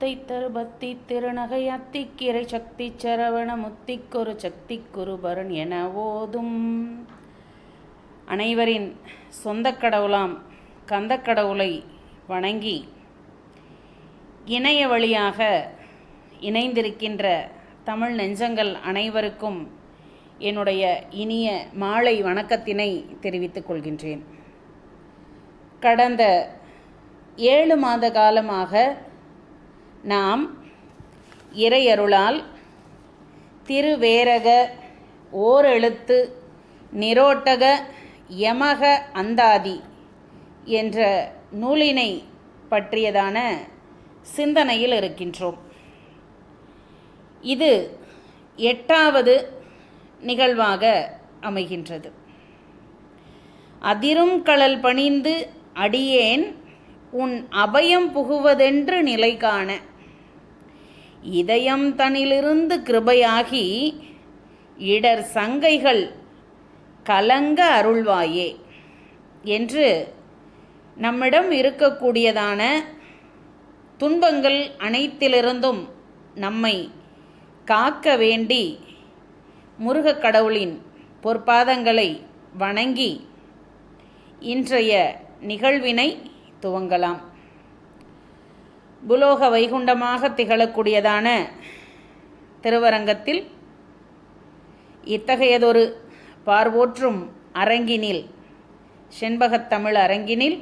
முத்தை தருபத்தி திருநகை அத்திக்கிரை சக்தி சரவண முத்திக்கொரு சக்தி குருபரன் என ஓதும். அனைவரின் சொந்தக் கடவுளாம் கந்தக்கடவுளை வணங்கி இணைய வழியாக இணைந்திருக்கின்ற தமிழ் நெஞ்சங்கள் அனைவருக்கும் என்னுடைய இனிய மாலை வணக்கத்தினை தெரிவித்துக் கொள்கின்றேன். கடந்த ஏழு மாத காலமாக நாம் இறையருளால் திருவேரக ஓரெழுத்து நிரோட்டக யமக அந்தாதி என்ற நூலினை பற்றியதான சிந்தனையில் இருக்கின்றோம். இது எட்டாவது நிகழ்வாக அமைகின்றது. அதிரும் கடல் பணிந்து அடியேன் உன் அபயம் புகுவதென்று நிலை காண இதயம் தனிலிருந்து கிருபையாகி இடர் சங்கைகள் கலங்க அருள்வாயே என்று நம்மிடம் இருக்கக்கூடியதான துன்பங்கள் அனைத்திலிருந்தும் நம்மை காக்க வேண்டி முருகக் கடவுளின் பொற்பாதங்களை வணங்கி இன்றைய நிகழ்வினை துவங்கலாம். புலோக வைகுண்டமாக திகழக்கூடியதான திருவரங்கத்தில் இத்தகையதொரு பார்வோற்றும் அரங்கினில் செண்பகத்தமிழ் அரங்கினில்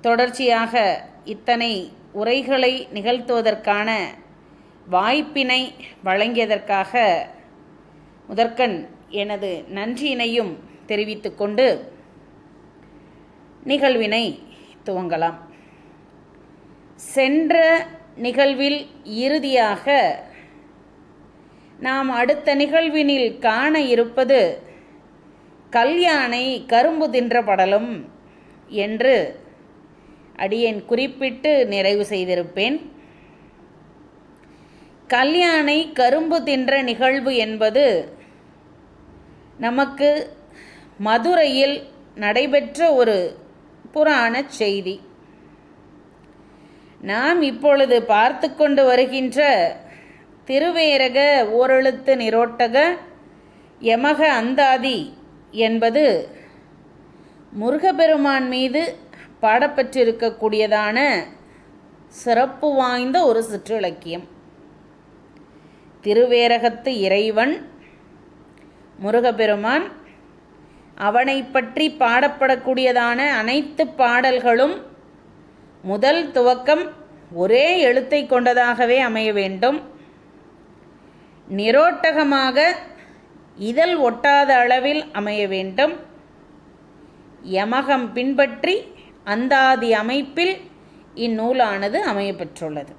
தொடர்ச்சியாக இத்தனை உரைகளை நிகழ்த்துவதற்கான வாய்ப்பினை வழங்கியதற்காக முதற்கண் எனது நன்றியினையும் தெரிவித்துக்கொண்டு நிகழ்வினை துவங்கலாம். சென்ற நிகழ்வில் இறுதியாக நாம் அடுத்த நிகழ்வினில் காண இருப்பது கல்யாணை கரும்பு தின்ற படலம் என்று அடியேன் குறிப்பிட்டு நிறைவு செய்திருப்பேன். கல்யாணை கரும்பு தின்ற நிகழ்வு என்பது நமக்கு மதுரையில் நடைபெற்ற ஒரு புராண செய்தி. நாம் இப்பொழுது பார்த்து கொண்டு வருகின்ற திருவேரக ஓரெழுத்து நிரோட்டக யமக அந்தாதி என்பது முருகப்பெருமான் மீது பாடப்பட்டிருக்கக்கூடியதான சிறப்பு வாய்ந்த ஒரு சிற்றிலக்கியம். திருவேரகத்து இறைவன் முருகப்பெருமான் அவனை பற்றி பாடப்படக்கூடியதான அனைத்து பாடல்களும் முதல் துவக்கம் ஒரே எழுத்தை கொண்டதாகவே அமைய வேண்டும். நிரோட்டகமாக இதழ் ஒட்டாத அளவில் அமைய வேண்டும். யமகம் பின்பற்றி அந்தாதி அமைப்பில் இந்நூலானது அமையப்பெற்றுள்ளது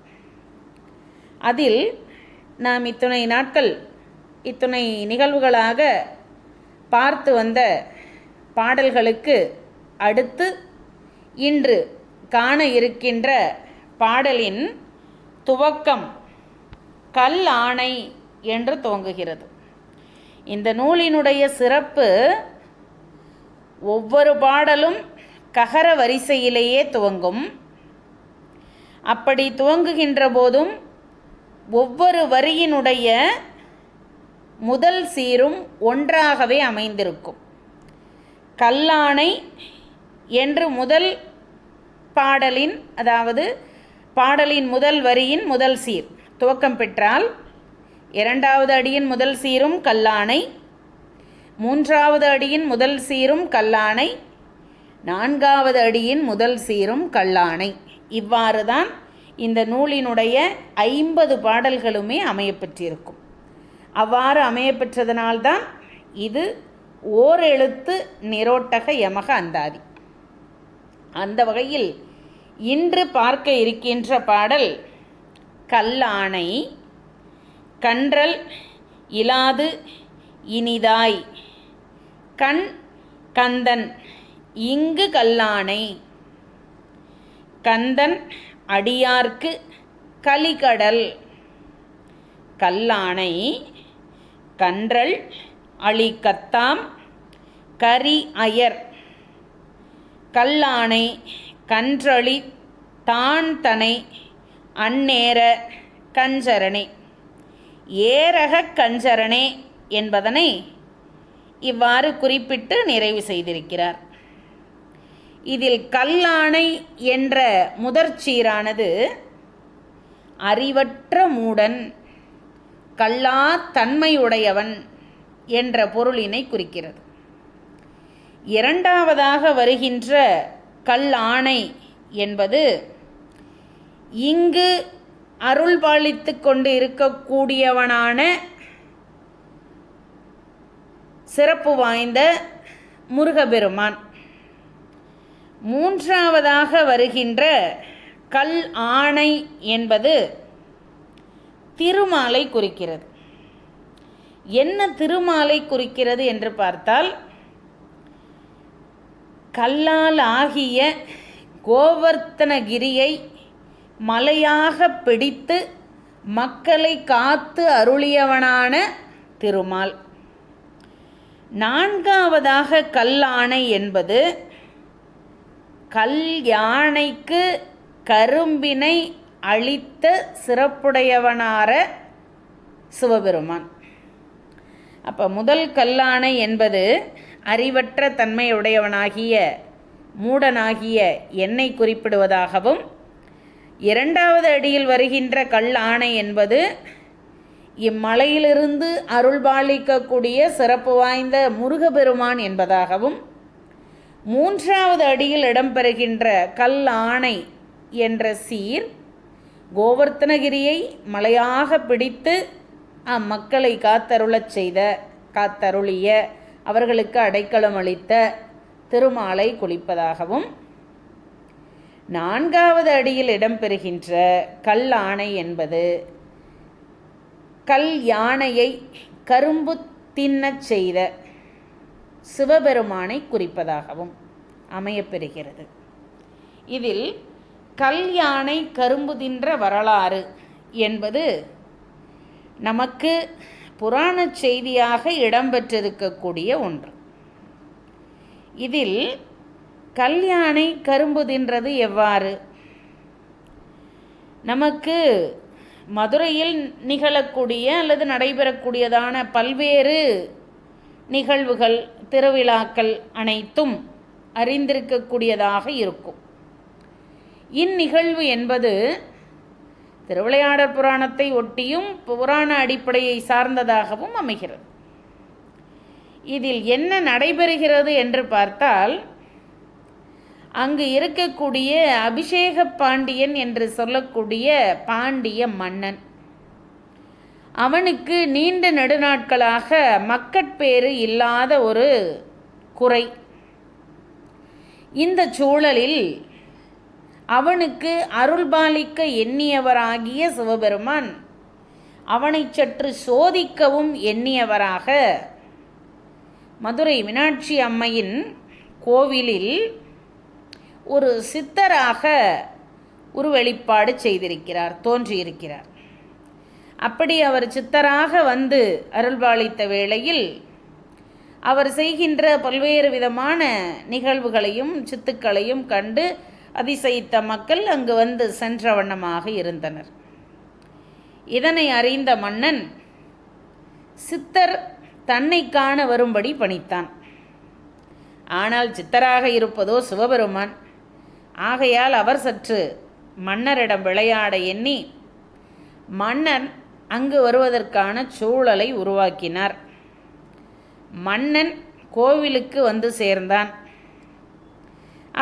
அதில் நாம் இத்துணை நாட்கள் இத்துணை நிகழ்வுகளாக பார்த்து வந்த பாடல்களுக்கு அடுத்து இன்று காண இருக்கின்ற பாடலின் துவக்கம் கல் ஆணை என்று துவங்குகிறது. இந்த நூலினுடைய சிறப்பு ஒவ்வொரு பாடலும் ககர வரிசையிலேயே துவங்கும். அப்படி துவங்குகின்ற போதும் ஒவ்வொரு வரியினுடைய முதல் சீரும் ஒன்றாகவே அமைந்திருக்கும். கல்லானை என்று முதல் பாடலின் அதாவது பாடலின் முதல் வரியின் முதல் சீர். துவக்கம் பெற்றால் இரண்டாவது அடியின் முதல் சீரும் கல்லானை மூன்றாவது அடியின் முதல் சீரும் கல்லானை நான்காவது அடியின் முதல் சீரும் கல்லானை இவ்வாறு தான் இந்த நூலினுடைய ஐம்பது பாடல்களுமே அமையப்பெற்றிருக்கும். அவ்வாறு அமையப்பெற்றதனால்தான் இது ஓர் எழுத்து நிரோட்டக யமக அந்தாதி. அந்த வகையில் இன்று பார்க்க இருக்கின்ற பாடல் கல்லானை கன்றல் இலாது இனிதாய். கண் கந்தன் இங்கு கல்லானை கந்தன் அடியார்க்கு கலிகடல். கல்லானை கன்றல் அழிக்கத்தாம் கரி அயர். கல்லானை கன்றளி தான் தனை அந்நேர கஞ்சரணே ஏரக கஞ்சரணே என்பதனை இவ்வாறு குறிப்பிட்டு நிறைவு செய்திருக்கிறார். இதில் கல்லானை என்ற முதற்சீரானது அறிவற்ற மூடன் கல்லா தன்மையுடையவன் என்ற பொருளினை குறிக்கிறது. இரண்டாவதாக வருகின்ற கல் ஆணை என்பது இங்கு அருள் பாலித்து கொண்டு இருக்கக்கூடியவனான சிறப்பு வாய்ந்த முருகபெருமான். மூன்றாவதாக வருகின்ற கல் ஆணை என்பது திருமாலை குறிக்கிறது. என்ன திருமாலை குறிக்கிறது என்று பார்த்தால் கல்லால் ஆகிய கோவர்த்தனகிரியை மலையாக பிடித்து மக்களை காத்து அருளியவனான திருமால். நான்காவதாக கல்லானை என்பது கல் யானைக்கு கரும்பினை அளித்த சிறப்புடையவனார சிவபெருமான். அப்போ முதல் கல்லானை என்பது அறிவற்ற தன்மையுடையவனாகிய மூடனாகிய என்னை குறிப்பிடுவதாகவும் இரண்டாவது அடியில் வருகின்ற கல் ஆணை என்பது இம்மலையிலிருந்து அருள்பாலிக்கக்கூடிய சிறப்பு வாய்ந்த முருகபெருமான் என்பதாகவும் மூன்றாவது அடியில் இடம்பெறுகின்ற கல் ஆணை என்ற சீர் கோவர்த்தனகிரியை மலையாக பிடித்து அம்மக்களை காத்தருளச் செய்த காத்தருளிய அவர்களுக்கு அடைக்கலம் அளித்த திருமாலை குளிப்பதாகவும் நான்காவது அடியில் இடம்பெறுகின்ற கல் ஆணை என்பது கல் யானையை கரும்பு தின்னச் செய்த சிவபெருமானை குறிப்பதாகவும் அமையப்பெறுகிறது. இதில் கல் யானை கரும்பு தின்ற வரலாறு என்பது நமக்கு புராண செய்தியாக இடம்பெற்றிருக்கக்கூடிய ஒன்று. இதில் கல்யாணை கரும்பு தின்றது எவ்வாறு? நமக்கு மதுரையில் நிகழக்கூடிய அல்லது நடைபெறக்கூடியதான பல்வேறு நிகழ்வுகள் திருவிழாக்கள் அனைத்தும் அறிந்திருக்கக்கூடியதாக இருக்கும். இந்நிகழ்வு என்பது திருவிளையாடற் புராணத்தை ஒட்டியும் புராண அடிப்படையை சார்ந்ததாகவும் அமைகிறது. இதில் என்ன நடைபெறுகிறது என்று பார்த்தால் அங்கு இருக்கக்கூடிய அபிஷேக பாண்டியன் என்று சொல்லக்கூடிய பாண்டிய மன்னன். அவனுக்கு நீண்ட நெடுநாட்களாக மக்கட்பேறு இல்லாத ஒரு குறை. இந்த சூழலில் அவனுக்கு அருள்பாலிக்க எண்ணியவராகிய சிவபெருமான். அவனை சற்று சோதிக்கவும் எண்ணியவராக. மதுரை மீனாட்சி அம்மையின் கோவிலில் ஒரு சித்தராக உருவெளிப்பாடு செய்திருக்கிறார் தோன்றியிருக்கிறார். அப்படி அவர் சித்தராக வந்து அருள்பாலித்த வேளையில் அவர் செய்கின்ற பல்வேறு விதமான நிகழ்வுகளையும் சித்துக்களையும் கண்டு அதிசயித்த மக்கள் அங்கு வந்து சென்ற வண்ணமாக இருந்தனர். இதனை அறிந்த மன்னன் சித்தர் தன்னை காண வரும்படி பணித்தான். ஆனால் சித்தராக இருப்பதோ சிவபெருமான். ஆகையால் அவர் சற்று மன்னரிடம் விளையாட எண்ணி மன்னன் அங்கு வருவதற்கான சூழலை உருவாக்கினார். மன்னன் கோவிலுக்கு வந்து சேர்ந்தான்.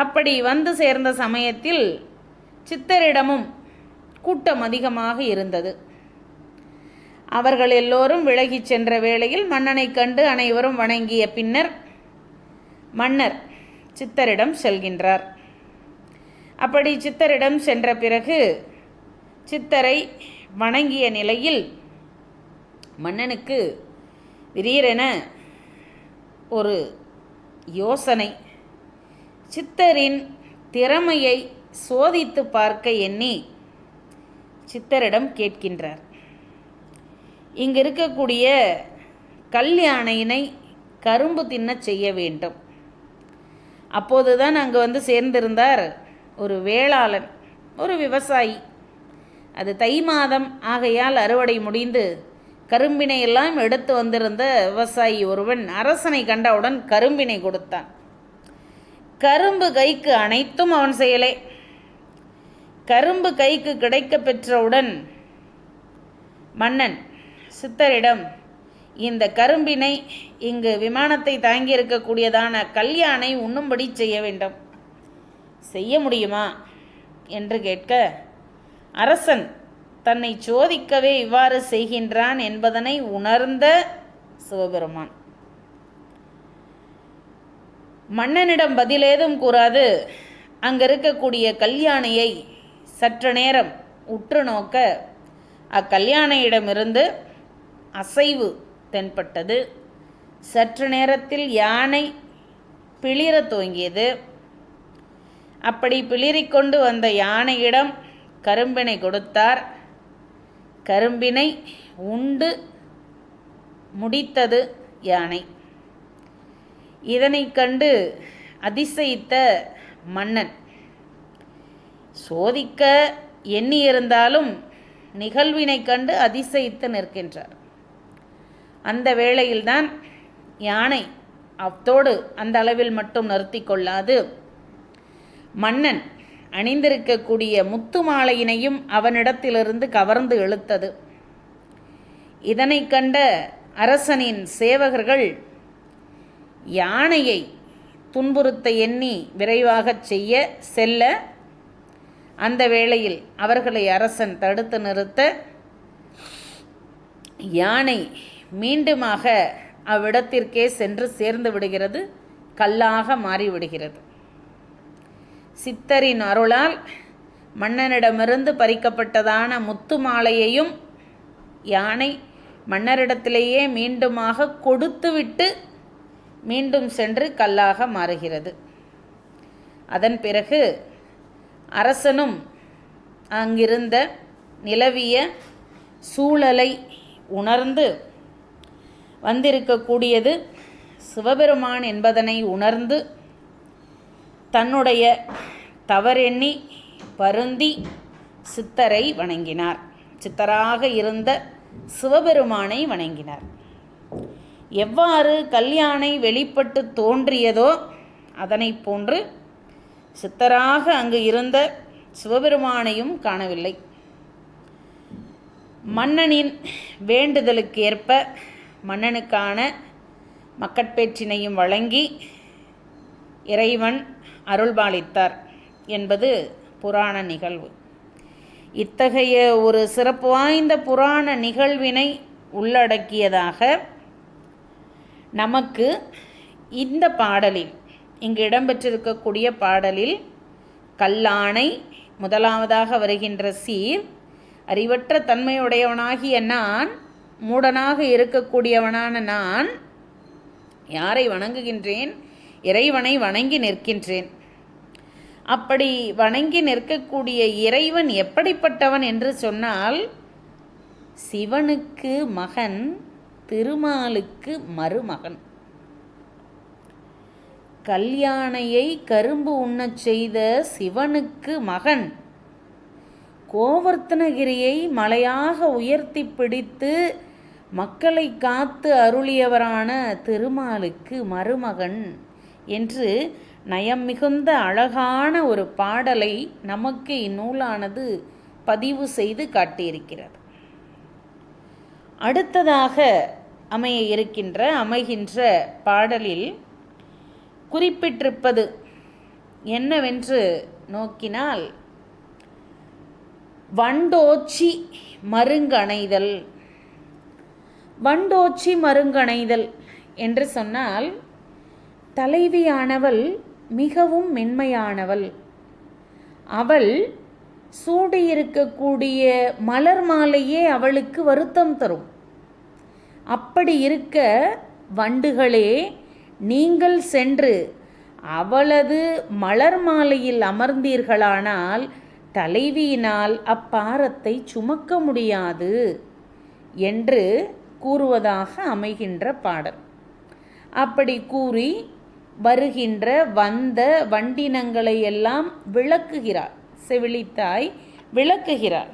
அப்படி வந்து சேர்ந்த சமயத்தில் சித்தரிடமும் கூட்டம் அதிகமாக இருந்தது. அவர்கள் எல்லோரும் விலகிச் சென்ற வேளையில் மன்னனை கண்டு அனைவரும் வணங்கிய பின்னர் மன்னர் சித்தரிடம் செல்கின்றார். அப்படி சித்தரிடம் சென்ற பிறகு சித்தரை வணங்கிய நிலையில் மன்னனுக்கு திடீரென ஒரு யோசனை சித்தரின் திறமையை சோதித்து பார்க்க எண்ணி சித்தரிடம் கேட்கின்றார். இங்கு இருக்கக்கூடிய கல்யாணையினை கரும்பு தின்னச் செய்ய வேண்டும். அப்போதுதான் அங்கு வந்து சேர்ந்திருந்தார் ஒரு வேளாளன் ஒரு விவசாயி. அது தை மாதம். ஆகையால் அறுவடை முடிந்து கரும்பினை எல்லாம் எடுத்து வந்திருந்த விவசாயி ஒருவன் அரசனை கண்டவுடன் கரும்பினை கொடுத்தான். கரும்பு கைக்கு அனைத்தும் அவன் செயலே. கரும்பு கைக்கு கிடைக்க பெற்றவுடன் மன்னன் சித்தரிடம் இந்த கரும்பினை இங்கு விமானத்தை தாங்கியிருக்கக்கூடியதான கல்யாணை உண்ணும்படி செய்ய வேண்டும். செய்ய முடியுமா? என்று கேட்க அரசன் தன்னை சோதிக்கவே இவ்வாறு செய்கின்றான் என்பதனை உணர்ந்த சிவபெருமான். மன்னனிடம் பதிலேதும் கூறாது. அங்கே இருக்கக்கூடிய கல்யாணியை சற்று நேரம் உற்று நோக்க அக்கல்யாணையிடமிருந்து அசைவு தென்பட்டது. சற்று நேரத்தில் யானை பிளிர துவங்கியது. அப்படி பிளிரிக்கொண்டு வந்த யானையிடம் கரும்பினை கொடுத்தார். கரும்பினை உண்டு முடித்தது யானை. இதனை கண்டு அதிசயித்த மன்னன் சோதிக்க எண்ணியிருந்தாலும் நிகழ்வினை கண்டு அதிசயித்து நிற்கின்றார். அந்த வேளையில்தான் யானை அத்தோடு அந்த அளவில் மட்டும் நிறுத்தி கொள்ளாது. மன்னன் அணிந்திருக்கக்கூடிய முத்து மாலையினையும் அவனிடத்திலிருந்து கவர்ந்து இழுத்தது. இதனை கண்ட அரசனின் சேவகர்கள் யானையை துன்புறுத்த எண்ணி விரைவாகச் செய்ய செல்ல அந்த வேளையில் அவர்களை அரசன் தடுத்து நிறுத்த யானை மீண்டுமாக அவ்விடத்திற்கே சென்று சேர்ந்து விடுகிறது கல்லாக மாறிவிடுகிறது. சித்தரின் அருளால் மன்னனிடமிருந்து பறிக்கப்பட்டதான முத்து மாலையையும் யானை மன்னரிடத்திலேயே மீண்டுமாக கொடுத்துவிட்டு மீண்டும் சென்று கல்லாக மாறுகிறது. அதன் பிறகு அரசனும் அங்கிருந்த நிலவிய சூழலை உணர்ந்து வந்திருக்கக்கூடியது சிவபெருமான் என்பதனை உணர்ந்து தன்னுடைய தவறெண்ணி பருந்தி சித்தரை வணங்கினார். சித்தராக இருந்த சிவபெருமானை வணங்கினார். எவ்வாறு கல்யாணை வெளிப்பட்டு தோன்றியதோ அதனை போன்று சித்தராக அங்கு இருந்த சிவபெருமானையும் காணவில்லை. மன்னனின் வேண்டுதலுக்கு ஏற்ப மன்னனுக்கான மக்கட்பேற்றினையும் வழங்கி இறைவன் அருள்பாலித்தார் என்பது புராண நிகழ்வு. இத்தகைய ஒரு சிறப்பு வாய்ந்த புராண நிகழ்வினை உள்ளடக்கியதாக நமக்கு இந்த பாடலில் இங்கு இடம்பெற்றிருக்கக்கூடிய பாடலில் கல்லானை முதலாவதாக வருகின்ற சீர் அறிவற்ற தன்மையுடையவனாகிய நான் மூடனாக இருக்கக்கூடியவனான நான் யாரை வணங்குகின்றேன்? இறைவனை வணங்கி நிற்கின்றேன். அப்படி வணங்கி நிற்கக்கூடிய இறைவன் எப்படிப்பட்டவன் என்று சொன்னால் சிவனுக்கு மகன் திருமாலுக்கு மருமகன். கல்யாணையை கரும்பு உண்ணச் செய்த சிவனுக்கு மகன். கோவர்த்தனகிரியை மலையாக உயர்த்தி பிடித்து மக்களை காத்து அருளியவரான திருமாலுக்கு மருமகன் என்று நயம் மிகுந்த அழகான ஒரு பாடலை நமக்கு இந்நூலானது பதிவு செய்து காட்டியிருக்கிறது. அடுத்ததாக அமைய இருக்கின்ற அமைகின்ற பாடலில் குறிப்பிட்டிருப்பது என்னவென்று நோக்கினால் வண்டோச்சி மருங்கணைதல். வண்டோச்சி மருங்கணைதல் என்று சொன்னால் தலைவியானவள் மிகவும் மென்மையானவள். அவள் சூடியிருக்கக்கூடிய மலர் மாலையே அவளுக்கு வருத்தம் தரும். அப்படி இருக்க வண்டுகளே நீங்கள் சென்று அவளது மலர் மாலையில் அமர்ந்தீர்களானால் தலைவியினால் அப்பாரத்தை சுமக்க முடியாது என்று கூறுவதாக அமைகின்ற பாடல். அப்படி கூறி வருகின்ற வந்த வண்டினங்களை எல்லாம் விளக்குகிறார் செவிலித்தாய் விளக்குகிறார்.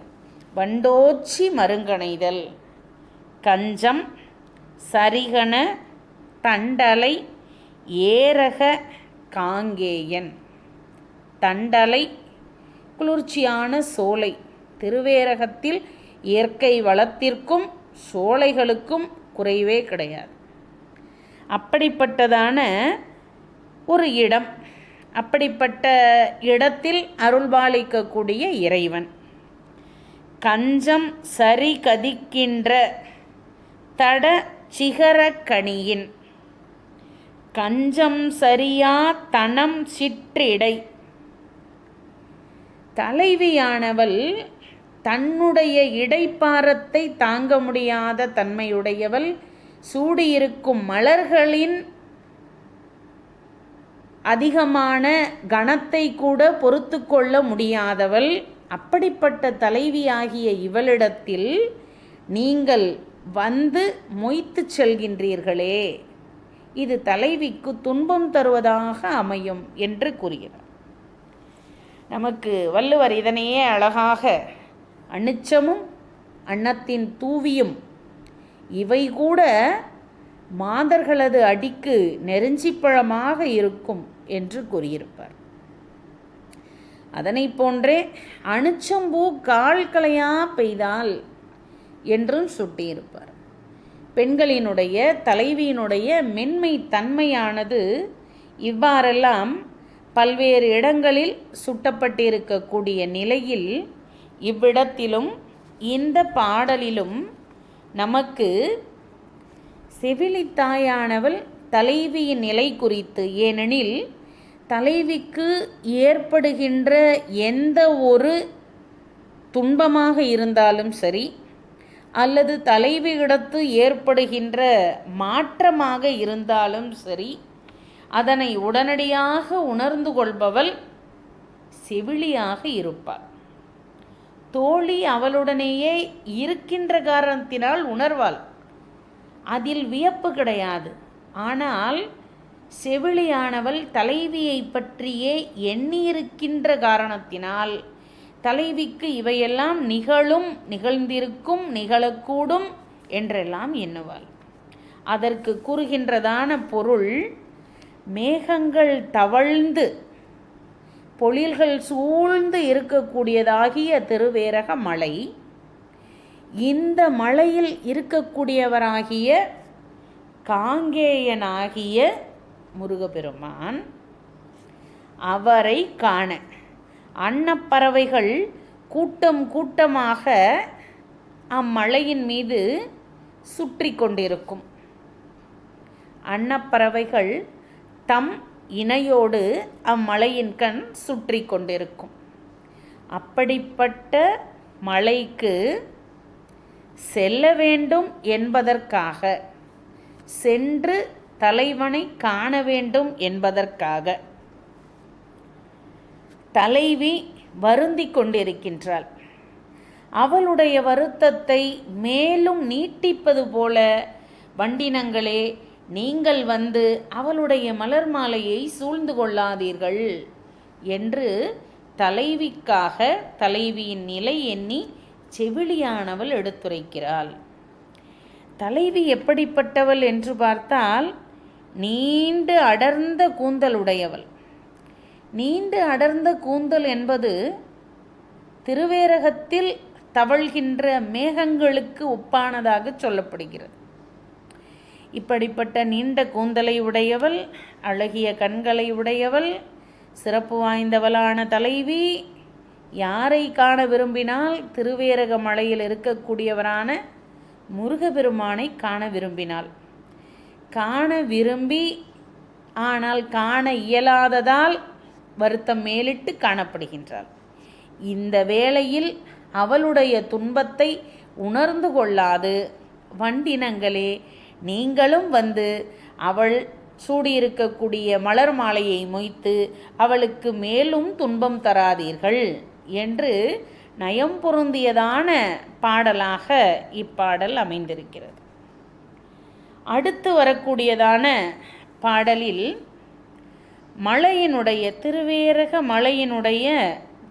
வண்டோச்சி மருங்கணைதல். கஞ்சம் சரிகண தண்டலை ஏரக காங்கேயன். தண்டலை குளிர்ச்சியான சோலை. திருவேரகத்தில் இயற்கை வளத்திற்கும் சோலைகளுக்கும் குறைவே கிடையாது. அப்படிப்பட்டதான ஒரு இடம். அப்படிப்பட்ட இடத்தில் அருள்பாலிக்கக்கூடிய இறைவன். கஞ்சம் சரி கதிக்கின்ற தட சிகரக்கணியின் கஞ்சம் சரியா தனம் சிற்றிடை. தலைவியானவள் தன்னுடைய இடைப்பாரத்தை தாங்க முடியாத தன்மையுடையவள். சூடியிருக்கும் மலர்களின் அதிகமான கணத்தை கூட பொறுத்து கொள்ள முடியாதவள் அப்படிப்பட்ட தலைவியாகிய இவளிடத்தில் நீங்கள் வந்து மொய்த்து செல்கின்றீர்களே. இது தலைவிக்கு துன்பம் தருவதாக அமையும் என்று கூறுகிறார். நமக்கு வள்ளுவர் இதனையே அழகாக அணுச்சமும் அன்னத்தின் தூவியும் இவை கூட மாதர்களது அடிக்கு நெருஞ்சிப்பழமாக இருக்கும். என்று கூறியிருப்பார். அதனை போன்றே அணுச்சம்பூ கால் கலையா பெய்தால் என்றும் சுட்டியிருப்பார். பெண்களினுடைய தலைவியினுடைய மென்மை தன்மையானது இவ்வாறெல்லாம் பல்வேறு இடங்களில் சுட்டப்பட்டிருக்கக்கூடிய நிலையில் இவ்விடத்திலும் இந்த பாடலிலும் நமக்கு செவிலித்தாயானவள் தலைவியின் நிலை குறித்து. ஏனெனில் தலைவிக்கு ஏற்படுகின்ற எந்த ஒரு துன்பமாக இருந்தாலும் சரி அல்லது தலைவியிடத்து ஏற்படுகின்ற மாற்றமாக இருந்தாலும் சரி அதனை உடனடியாக உணர்ந்து கொள்பவள் செவிலியாக இருப்பாள். தோழி அவளுடனேயே இருக்கின்ற காரணத்தினால் உணர்வாள். அதில் வியப்பு கிடையாது. ஆனால் செவிலியானவள் தலைவியை பற்றியே எண்ணியிருக்கின்ற காரணத்தினால் தலைவிக்கு இவையெல்லாம் நிகழும் நிகழ்ந்திருக்கும் நிகழக்கூடும் என்றெல்லாம் எண்ணுவாள். அதற்கு கூறுகின்றதான பொருள் மேகங்கள் தவழ்ந்து பொழில்கள் சூழ்ந்து இருக்கக்கூடியதாகிய திருவேரக மலை இந்த மலையில் இருக்கக்கூடியவராகிய காங்கேயனாகிய முருகப்பெருமான் அவரை காண. அன்னப்பறவைகள் கூட்டம் கூட்டமாக அம்மலையின் மீது சுற்றி கொண்டிருக்கும். அன்னப்பறவைகள் தம் இணையோடு அம்மலையின் கண் சுற்றி கொண்டிருக்கும். அப்படிப்பட்ட மலைக்கு செல்ல வேண்டும் என்பதற்காக சென்று தலைவனை காண வேண்டும் என்பதற்காக. தலைவி வருந்தி கொண்டிருக்கின்றாள். அவளுடைய வருத்தத்தை மேலும் நீட்டிப்பது போல வண்டினங்களே நீங்கள் வந்து அவளுடைய மலர் மாலையை சூழ்ந்து கொள்ளாதீர்கள் என்று தலைவிக்காக தலைவியின் நிலை எண்ணி செவிலியானவள் எடுத்துரைக்கிறாள். தலைவி எப்படிப்பட்டவள் என்று பார்த்தால் நீண்டு அடர்ந்த கூந்தல் உடையவள். நீண்டு அடர்ந்த கூந்தல் என்பது திருவேரகத்தில் தவழ்கின்ற மேகங்களுக்கு ஒப்பானதாக சொல்லப்படுகிறது. இப்படிப்பட்ட நீண்ட கூந்தலை உடையவள் அழகிய கண்களை உடையவள் சிறப்பு வாய்ந்தவளான தலைவி யாரை காண விரும்பினால் திருவேரக மலையில் இருக்கக்கூடியவரான முருகபெருமானை காண விரும்பினாள். காண விரும்பி ஆனால் காண இயலாததால் வருத்தம் மேலிட்டு காணப்படுகின்றாள். இந்த வேளையில் அவளுடைய துன்பத்தை உணர்ந்து கொள்ளாது. வண்டினங்களே நீங்களும் வந்து அவள் சூடியிருக்கக்கூடிய மலர் மாலையை மொய்த்து அவளுக்கு மேலும் துன்பம் தராதீர்கள் என்று நயம் பொருந்தியதான பாடலாக இப்பாடல் அமைந்திருக்கிறது. அடுத்து வரக்கூடியதான பாடலில் மலையினுடைய திருவேரக மலையினுடைய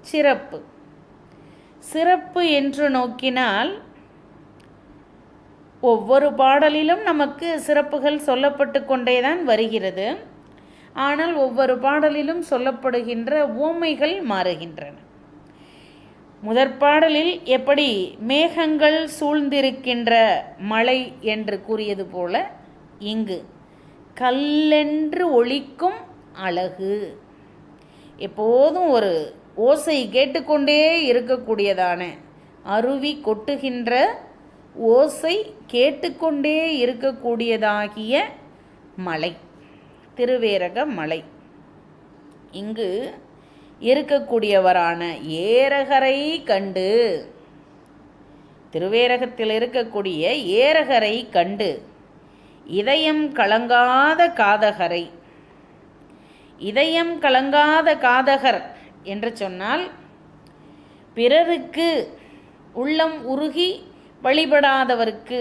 சிறப்பு. சிறப்பு என்று நோக்கினால் ஒவ்வொரு பாடலிலும் நமக்கு சிறப்புகள் சொல்லப்பட்டு கொண்டேதான் வருகிறது. ஆனால் ஒவ்வொரு பாடலிலும் சொல்லப்படுகின்ற ஓமைகள் மாறுகின்றன. முதற் பாடலில் எப்படி மேகங்கள் சூழ்ந்திருக்கின்ற மலை என்று கூறியது போல இங்கு கல்லென்று ஒழிக்கும் அழகு. எப்போதும் ஒரு ஓசை கேட்டுக்கொண்டே இருக்கக்கூடியதான அருவி கொட்டுகின்ற ஓசை கேட்டுக்கொண்டே இருக்கக்கூடியதாகிய மலை திருவேரக மலை. இங்கு இருக்கக்கூடியவரான ஏரகரை கண்டு. திருவேரகத்தில் இருக்கக்கூடிய ஏரகரை கண்டு. இதயம் கலங்காத காதகரை. இதயம் கலங்காத காதகர் என்று சொன்னால் பிறருக்கு உள்ளம் உருகி வழிபடாதவருக்கு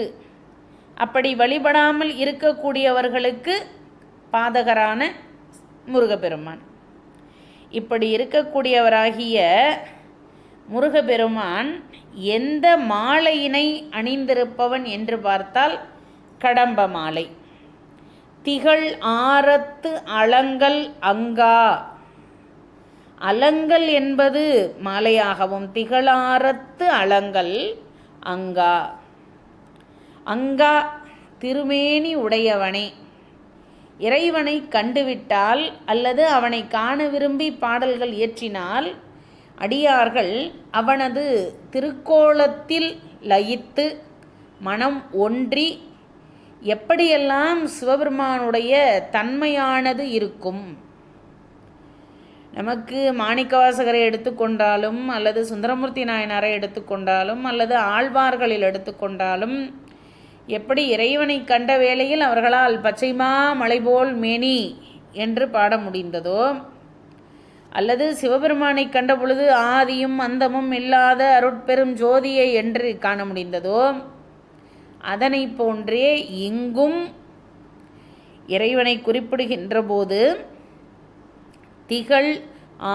அப்படி வழிபடாமல் இருக்கக்கூடியவர்களுக்கு பாதகரான முருகப்பெருமான். இப்படி இருக்கக்கூடியவராகிய முருகபெருமான் எந்த மாலையினை அணிந்திருப்பவன் என்று பார்த்தால் கடம்ப மாலை. திகழ் ஆரத்து அலங்கல் அங்கா. அலங்கல் என்பது மாலையாகவும் திகழாரத்து அலங்கல் அங்கா. அங்கா திருமேனி உடையவனே. இறைவனை கண்டுவிட்டால் அல்லது அவனை காண விரும்பி பாடல்கள் இயற்றினால் அடியார்கள் அவனது திருக்கோலத்தில் லயித்து மனம் ஒன்றி எப்படியெல்லாம் சிவபெருமானுடைய தன்மையானது இருக்கும்? நமக்கு மாணிக்கவாசகரை எடுத்துக்கொண்டாலும் அல்லது சுந்தரமூர்த்தி நாயனாரை எடுத்துக்கொண்டாலும் அல்லது ஆழ்வார்களில் எடுத்துக்கொண்டாலும் எப்படி இறைவனை கண்ட வேளையில் அவர்களால் பச்சைமா மலைபோல் மேனி என்று பாட முடிந்ததோ அல்லது சிவபெருமானை கண்ட பொழுது ஆதியும் அந்தமும் இல்லாத அருட்பெரும் ஜோதியை என்று காண முடிந்ததோ அதனை போன்றே இங்கும் இறைவனை குறிப்பிடுகின்ற போது திகழ்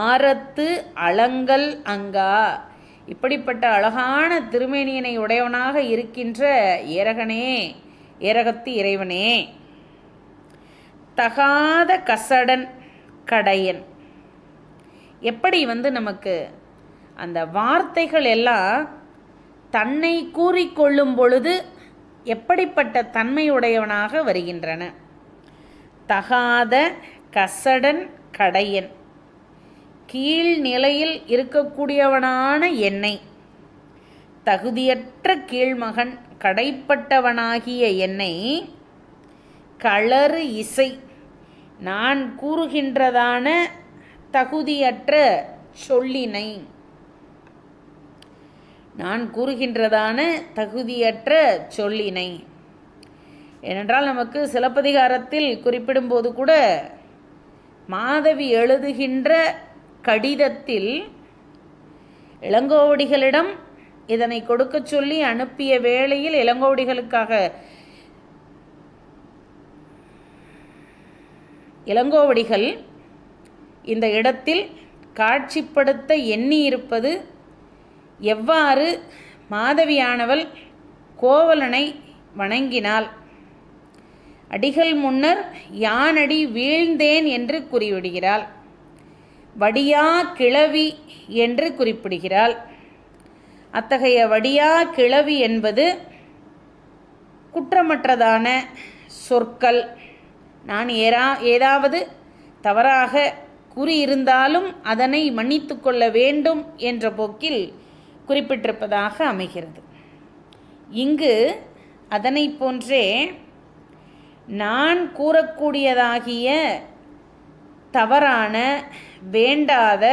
ஆரத்து அலங்கல் அங்கா இப்படிப்பட்ட அழகான திருமேனியனை உடையவனாக இருக்கின்ற ஏரகனே ஏரகத்து இறைவனே. தகாத கசடன் கடையன். எப்படி வந்து நமக்கு அந்த வார்த்தைகள் எல்லாம் தன்னை கூறிக்கொள்ளும் பொழுது எப்படிப்பட்ட தன்மையுடையவனாக வருகின்றன? தகாத கசடன் கடையன். கீழ்நிலையில் இருக்கக்கூடியவனான என்னை. தகுதியற்ற கீழ்மகன் கடைப்பட்டவனாகிய என்னை. களறு இசை. நான் கூறுகின்றதான தகுதியற்ற சொல்லினை. நான் கூறுகின்றதான தகுதியற்ற சொல்லினை. ஏனென்றால் நமக்கு சிலப்பதிகாரத்தில் குறிப்பிடும்போது கூட மாதவி எழுதுகின்ற கடிதத்தில் இளங்கோவடிகளிடம் இதனை கொடுக்க சொல்லி அனுப்பிய வேளையில் இளங்கோவடிகளுக்காக இளங்கோவடிகள் இந்த இடத்தில் காட்சிப்படுத்த எண்ணியிருப்பது எவ்வாறு? மாதவியானவள் கோவலனை வணங்கினாள். அடிகள் முன்னர் யானடி வீழ்ந்தேன் என்று கூறிவிடுகிறாள். வடியா கிளவி என்று குறிப்பிடுகிறாள். அத்தகைய வடியா கிளவி என்பது குற்றமற்றதான சொற்கள். நான் ஏறா ஏதாவது தவறாக கூறியிருந்தாலும் அதனை மன்னித்து கொள்ள வேண்டும் என்ற போக்கில் குறிப்பிட்டிருப்பதாக அமைகிறது. இங்கு அதனை போன்றே நான் கூறக்கூடியதாகிய தவறான வேண்டாத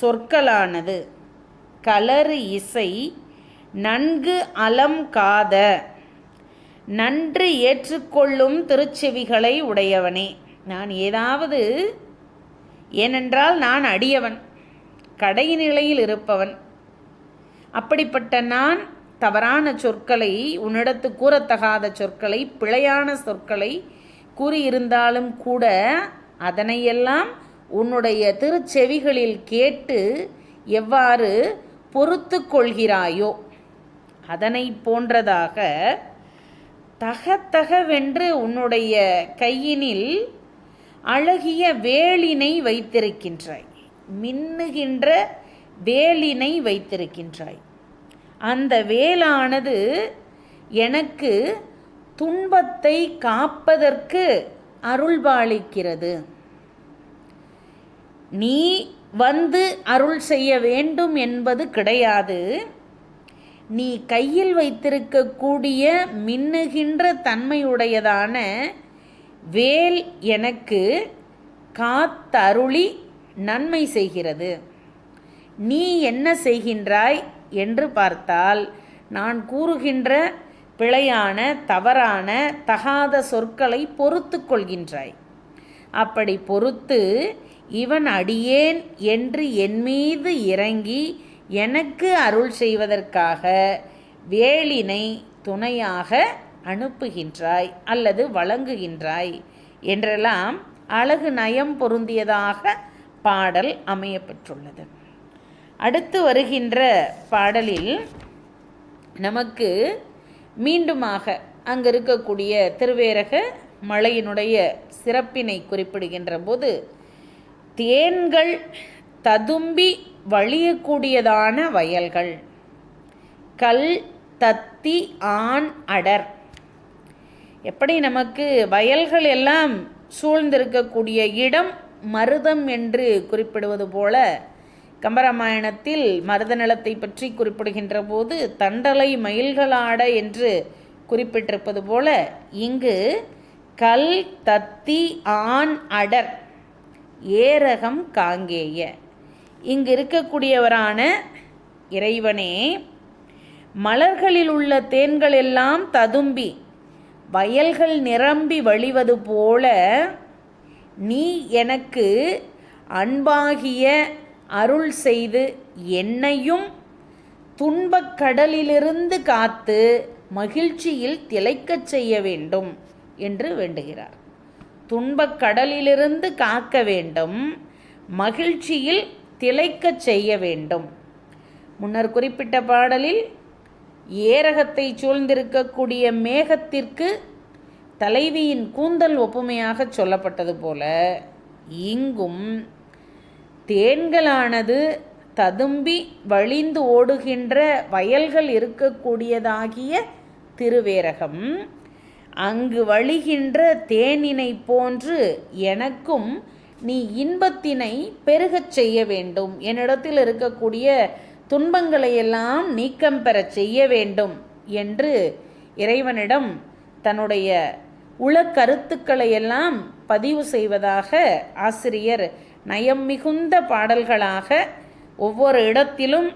சொற்களானது. கலறு இசை நன்கு அலம் காத நன்று ஏற்றுக்கொள்ளும் திருச்செவிகளை உடையவனே. நான் ஏதாவது ஏனென்றால் நான் அடியவன் கடைநிலையில் இருப்பவன். அப்படிப்பட்ட நான் தவறான சொற்களை உன்னிடத்து கூறத்தகாத சொற்களை பிழையான சொற்களை கூறியிருந்தாலும் கூட அதனையெல்லாம் உன்னுடைய திருச்செவிகளில் கேட்டு எவ்வாறு பொறுத்து கொள்கிறாயோ அதனை போன்றதாக தகத்தகவென்று உன்னுடைய கையினில் அழகிய வேலினை வைத்திருக்கின்றாய். மின்னுகின்ற வேலினை வைத்திருக்கின்றாய். அந்த வேலானது எனக்கு துன்பத்தை காப்பதற்கு அருள்பாலிக்கிறது. நீ வந்து அருள் செய்ய வேண்டும் என்பது கிடையாது. நீ கையில் வைத்திருக்கக்கூடிய மின்னுகின்ற தன்மையுடையதான வேல் எனக்கு காத்தருளி நன்மை செய்கிறது. நீ என்ன செய்கின்றாய் என்று பார்த்தால் நான் கூறுகின்ற பிழையான தவறான தகாத சொற்களை பொறுத்து கொள்கின்றாய். அப்படி பொறுத்து இவன் அடியேன் என்று என் மீது இறங்கி எனக்கு அருள் செய்வதற்காக வேலினை துணையாக அனுப்புகின்றாய் அல்லது வழங்குகின்றாய். என்றெல்லாம் அழகு நயம் பொருந்தியதாக பாடல் அமையப்பெற்றுள்ளது. அடுத்து வருகின்ற பாடலில் நமக்கு மீண்டுமாக அங்கு இருக்கக்கூடிய திருவேரக மலையினுடைய சிறப்பினை குறிப்பிடுகின்ற போது தேன்கள் ததும்பி வழியக்கூடியதான வயல்கள். கல் தத்தி ஆண் அடர். எப்படி நமக்கு வயல்கள் எல்லாம் சூழ்ந்திருக்கக்கூடிய இடம் மருதம் என்று குறிப்பிடுவது போல கம்பராமாயணத்தில் மருத நிலத்தை பற்றி குறிப்பிடுகின்ற போது தண்டலை மயில்களாட என்று குறிப்பிட்டிருப்பது போல இங்கு கல் தத்தி ஆண் அடர் ஏரகம் காங்கேய. இங்கு இருக்கக்கூடியவரான இறைவனே மலர்களில் உள்ள தேன்கள் எல்லாம் ததும்பி வயல்கள் நிரம்பி வழிவது போல நீ எனக்கு அன்பாகிய அருள் செய்து என்னையும் துன்பக் கடலிலிருந்து காத்து மகிழ்ச்சியில் திளைக்கச் செய்ய வேண்டும் என்று வேண்டுகிறார். துன்பக் கடலிலிருந்து காக்க வேண்டும் மகிழ்ச்சியில் திளைக்கச் செய்ய வேண்டும். முன்னர் குறிப்பிட்ட பாடலில் ஏரகத்தை சூழ்ந்திருக்கக்கூடிய மேகத்திற்கு தலைவியின் கூந்தல் ஒப்புமையாக சொல்லப்பட்டது போல இங்கும் தேன்களானது ததும்பி வழிந்து ஓடுகின்ற வயல்கள் இருக்கக்கூடியதாகிய திருவேரகம். அங்கு வழிகின்ற தேனினை போன்று எனக்கும் நீ இன்பத்தினை பெருகச் செய்ய வேண்டும். என்னிடத்தில் இருக்கக்கூடிய துன்பங்களை எல்லாம் நீக்கம் பெறச் செய்ய வேண்டும் என்று இறைவனிடம் தன்னுடைய உள கருத்துக்களையெல்லாம் பதிவு செய்வதாக ஆசிரியர் நயம் மிகுந்த பாடல்களாக ஒவ்வொரு இடத்திலும்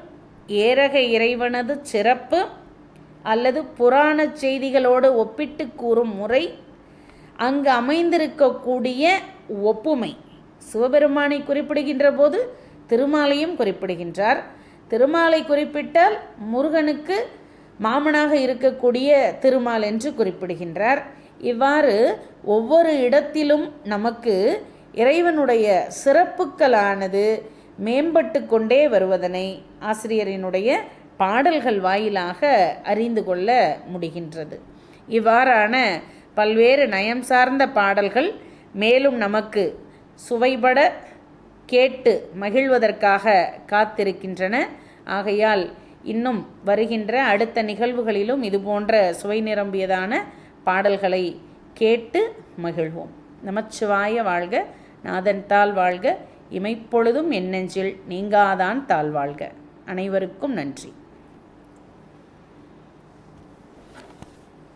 ஏரக இறைவனது சிறப்பு அல்லது புராண செய்திகளோடு ஒப்பிட்டு கூறும் முறை அங்கு அமைந்திருக்கக்கூடிய ஒப்புமை. சிவபெருமானை குறிப்பிடுகின்ற போது திருமாலையும் குறிப்பிடுகின்றார். திருமாலை குறிப்பிட்டால் முருகனுக்கு மாமனாக இருக்கக்கூடிய திருமால் என்று குறிப்பிடுகின்றார். இவ்வாறு ஒவ்வொரு இடத்திலும் நமக்கு இறைவனுடைய சிறப்புக்களானது மேம்பட்டு கொண்டே வருவதனை ஆசிரியரினுடைய பாடல்கள் வாயிலாக அறிந்து கொள்ள முடிகின்றது. இவ்வாறான பல்வேறு நயம் சார்ந்த பாடல்கள் மேலும் நமக்கு சுவைபட கேட்டு மகிழ்வதற்காக காத்திருக்கின்றன. ஆகையால் இன்னும் வருகின்ற அடுத்த நிகழ்வுகளிலும் இதுபோன்ற சுவை நிரம்பியதான பாடல்களை கேட்டு மகிழ்வோம். நமச்சிவாய வாழ்க நாதன் தாள் வாழ்க இமைப்பொழுதும் என் நெஞ்சில் நீங்காதான் தாழ் வாழ்க. அனைவருக்கும் நன்றி.